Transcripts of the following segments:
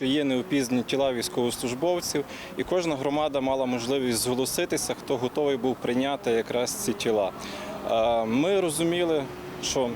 Є неопізні тіла військовослужбовців, і кожна громада мала можливість зголоситися, хто готовий був прийняти якраз ці тіла. Е, Ми розуміли, що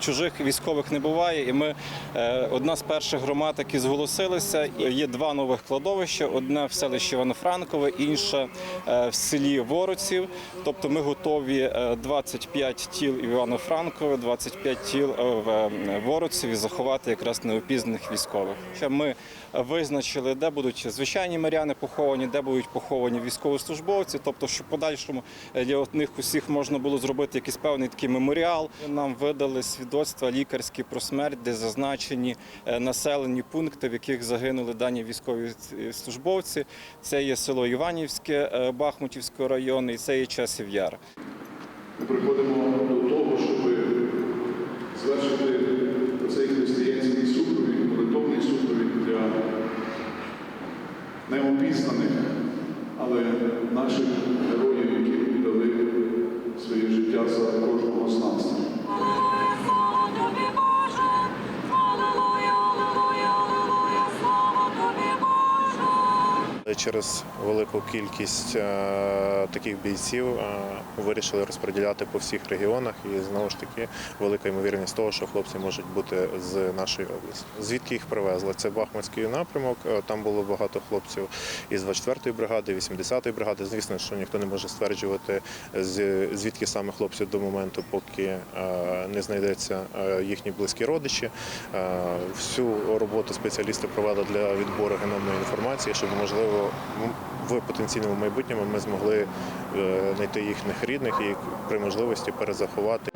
чужих військових не буває, і ми е, одна з перших громад, які зголосилися. Є два нових кладовища: одне в селищі Івано-Франкове, інше е, в селі Вороців. Тобто ми готові е, 25 тіл Івано-Франкове, 25 тіл в е, Вороцеві заховати якраз неопізнаних військових. Ще ми визначили, де будуть звичайні миряни поховані, де будуть поховані військовослужбовці. Тобто, щоб подальшому для них усіх можна було зробити якийсь певний такий меморіал. Нам видали свідоцтва лікарські про смерть, де зазначені е, населені пункти, в яких загинули дані військові службовці. Це є село Іванівське е, Бахмутівського району, і це є часів Яр. Ми приходимо до того, щоб звершити цей християнський супровід, молитовний супровід для неопізнаних, але наших героїв, які віддали Через велику кількість е, таких бійців е, вирішили розподіляти по всіх регіонах, і знову ж таки велика ймовірність того, що хлопці можуть бути з нашої області. Звідки їх привезли? Це Бахмутський напрямок. е, Там було багато хлопців із 24-ї бригади, 80-ї бригади. Звісно, що ніхто не може стверджувати, звідки саме хлопці до моменту, поки не знайдеться їхні близькі родичі. Всю роботу спеціалісти провели для відбору геномної інформації, щоб можливо м- в потенційному майбутньому ми змогли е, знайти їхніх рідних і при можливості перезаховати.